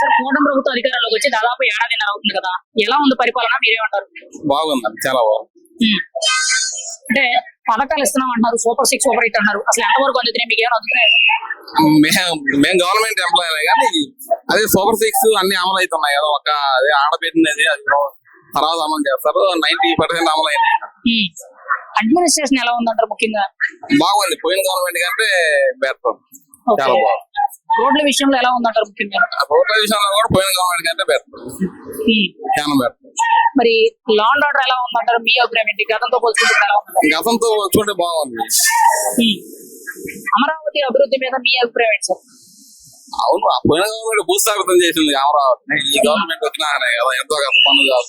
Sir ప్రభుత్వం అధికారంలోకి వచ్చి దాదాపు ఏడాదిన్నర అవుతుంది కదా. ఎలా ఉంది పరిపాలన మీరేమంటారు బాగుందండి చాలా బాగుంది. అంటే పథకాలు ఇస్తున్నాం అంటున్నారు సూపర్ సిక్స్ సూపర్ ఎయిట్ అన్నారు అసలు ఎంతవరకు అందుతున్నాయి? మీకు ఏమైనా అందుతున్నాయి? మేము గవర్నమెంట్ ఎంప్లాయీ కానీ అదే సూపర్ సిక్స్ అన్ని అమలు అవుతున్నాయి కదా. ఒక అదే ఆడబెట్టినది అది తర్వాత అమలు చేస్తారు. నైన్టీ పర్సెంట్ అమలు అయింది. అడ్మినిస్ట్రేషన్ ఎలా ఉందంటారు ముఖ్యంగా? బాగుంది. పోయిన గవర్నమెంట్ కంటే బెటర్. చాలా బాగుంది. రోడ్ల విషయంలో ఎలా ఉందంటారు ముఖ్యంగా? రోడ్ల విషయంలో కూడా పోయిన గవర్నమెంట్ కంటే బెటర్ ఉమ్. చాలా బెటర్ మరి లాండ్ ఆర్డర్ ఎలా ఉందంటారు? మీ అభిప్రాయం ఏంటి? గతంతో పోల్చుకుంటే ఎలా ఉంది గతంతో చూడండి బాగుంది. అమరావతి అభివృద్ధి మీద మీ అభిప్రాయం ఏంటి సార్? అవును పోయిన గవర్నమెంట్ భూస్థాపితం చేసింది అమరావతి ఈ గవర్నమెంట్ వచ్చినా కదా ఎంతో పనులు కాదు.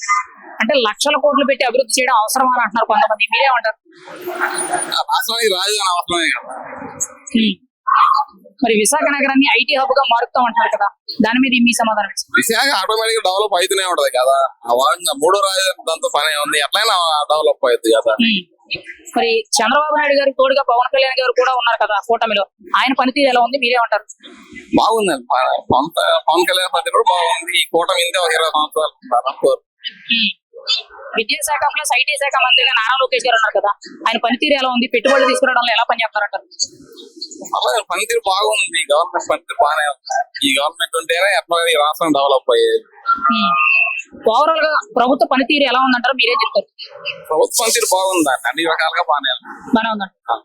అంటే లక్షల కోట్లు పెట్టి అభివృద్ధి చేయడం అవసరమా అని అంటున్నారు కొంతమంది. మీరేమంటారు? ఆ రాష్ట్రానికి రాజధాని అవసరమే కదా. మరి విశాఖ నగరాన్ని ఐటీ హబ్గా మారుస్తాం అంటున్నారు కదా దాని మీద మీ సమాధానం? విశాఖ ఆటోమేటిక్ డెవలప్ అవుతూనే ఉంటది కదా. మూడో రాజధాని దాంతో పని ఉంది ఎట్లయినా డెవలప్ అవుతుంది కదా. మరి చంద్రబాబు నాయుడు గారికి తోడుగా పవన్ కళ్యాణ్ గారు కూడా ఉన్నారు కదా కూటమిలో. ఆయన పనితీరు ఎలా ఉంది? మీరేమంటారు బాగుంది. పవన్ కళ్యాణ్ పద్ధతి కూడా బాగుంది. ఈ కూటమి ఇంకా ఇరవై సంవత్సరాలు ఉంటారు. విద్యాశాఖ ప్లస్ ఐటీ శాఖ మంత్రిగా నారా లోకేష్ గారు ఉన్నారు కదా ఆయన పనితీరు ఎలా ఉంది? పెట్టుబడులు తీసుకురావడంలో ఎలా పనిచేస్తారంటారు? అలాగే పనితీరు బాగుంది. గవర్నమెంట్ పనితీరు బాగానే ఉంది. ఈ గవర్నమెంట్ ఉంటేనే ఈ రాష్ట్రం డెవలప్ అయ్యేది. ఓవరాల్గా ప్రభుత్వ పనితీరు ఎలా ఉందంటారు మీరే చెప్తారు. ప్రభుత్వ పనితీరు బాగుంది అన్ని రకాలుగా బాగానే ఉంది. బానే ఉందంట